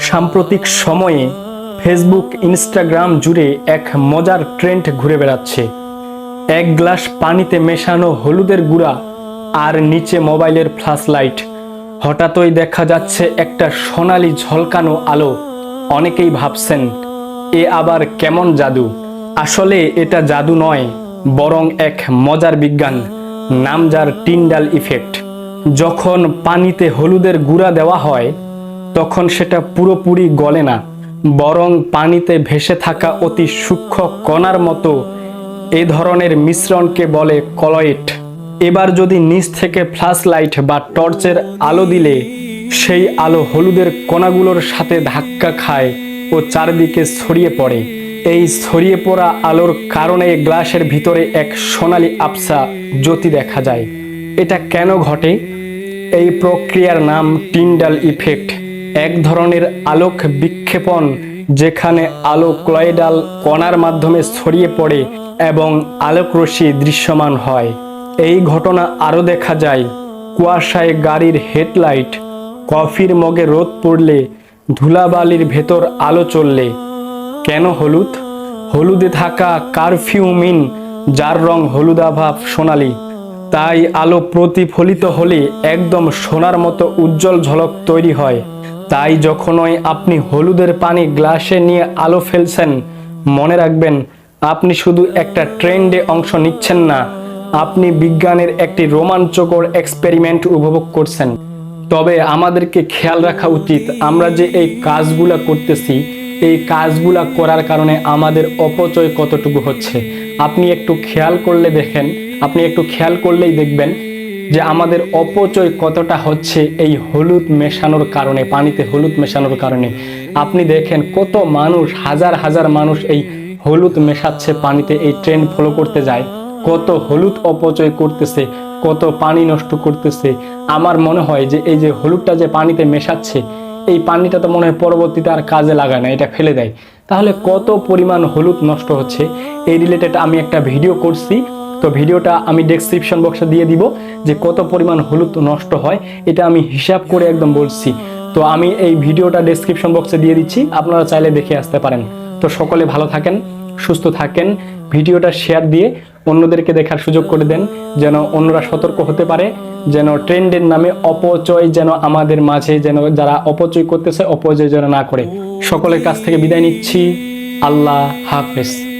সাম্প্রতিক সময়ে Facebook Instagram জুড়ে এক মজার ট্রেন্ড ঘুরে বেড়াচ্ছে। এক গ্লাস পানিতে মেশানো হলুদের গুঁড়া আর নিচে মোবাইলের ফ্ল্যাশ লাইট হঠাৎই দেখা যাচ্ছে একটা সোনালি ঝলকানো আলো। অনেকেই ভাবছেন, এ আবার কেমন জাদু? আসলে এটা জাদু নয়, বরং এক মজার বিজ্ঞান নাম যার টিন্ডাল ইফেক্ট যখন পানিতে হলুদের গুঁড়া দেওয়া হয় তখন সেটা পুরোপুরি গলে না, বরং পানিতে ভেসে থাকা অতি সূক্ষ্ম কণার মতো এ ধরনের মিশ্রণকে বলে কলয়েট এবার যদি নিচ থেকে ফ্ল্যাশ লাইট বা টর্চের আলো দিলে, সেই আলো হলুদের কণাগুলোর সাথে ধাক্কা খায় ও চারদিকে ছড়িয়ে পড়ে। এই ছড়িয়ে পড়া আলোর কারণে গ্লাসের ভিতরে এক সোনালি আবসা জ্যোতি দেখা যায়। এটা কেন ঘটে? এই প্রক্রিয়ার নাম টিন্ডাল ইফেক্ট। এক ধরনের আলোক বিক্ষেপণ যেখানে আলো ক্লয়েডাল কণার মাধ্যমে ছড়িয়ে পড়ে এবং আলোকরশ্মি দৃশ্যমান হয়। এই ঘটনা আরও দেখা যায়, কুয়াশায় গাড়ির হেডলাইট, কফির মগে রোদ পড়লে, ধুলাবালির ভেতর আলো চললে। কেন হলুদ? হলুদে থাকা কারফিউমিন যার রং হলুদাভাব সোনালি। তাই আলো প্রতিফলিত হলে একদম সোনার মতো উজ্জ্বল ঝলক তৈরি হয়। তাই যখনই আপনি হলুদের পানি গ্লাসে নিয়ে আলো ফেলছেন, মনে রাখবেন, আপনি শুধু একটা ট্রেন্ডে অংশ নিচ্ছেন না, আপনি বিজ্ঞানের একটি রোমাঞ্চকর এক্সপেরিমেন্ট উপভোগ করছেন। তবে আমাদেরকে খেয়াল রাখা উচিত, আমরা যে এই কাজগুলা করতেছি, এই কাজগুলা করার কারণে আমাদের অপচয় কতটুকু হচ্ছে। আপনি একটু খেয়াল করলে দেখেন, আপনি একটু খেয়াল করলেই দেখবেন যে আমাদের অপচয় কতটা হচ্ছে এই হলুদ মেশানোর কারণে, পানিতে হলুদ মেশানোর কারণে। আপনি দেখেন কত মানুষ, হাজার হাজার মানুষ এই হলুদ মেশাচ্ছে পানিতে, এই ট্রেন্ড ফলো করতে যায়। কত হলুদ অপচয় করতেছে, কত পানি নষ্ট করতেছে। আমার মনে হয় যে এই যে হলুদটা যে পানিতে মেশাচ্ছে, এই পানিটা তো মনে হয় পরবর্তীতে আর কাজে লাগায় না, এটা ফেলে দেয়। তাহলে কত পরিমাণ হলুদ নষ্ট হচ্ছে? এই রিলেটেড আমি একটা ভিডিও করছি। তো ভিডিওটা আমি ডেসক্রিপশন বক্সে দিয়ে দিব যে কত পরিমাণ হলুদ নষ্ট হয়, এটা আমি হিসাব করে একদম বলছি। তো আমি এই ভিডিওটা ডেসক্রিপশন বক্সে দিয়ে দিচ্ছি, আপনারা চাইলে দেখে আসতে পারেন। তো সকলে ভালো থাকেন, সুস্থ থাকেন, ভিডিওটা শেয়ার দিয়ে অন্যদেরকে দেখার সুযোগ করে দেন, যেন অন্যরা সতর্ক হতে পারে, যেন ট্রেন্ডের নামে অপচয় যেন আমাদের মাঝে যেন যারা অপচয় করতেছে, অপচয় যেন না করে। সকলের কাছ থেকে বিদায় নিচ্ছি, আল্লাহ হাফেজ।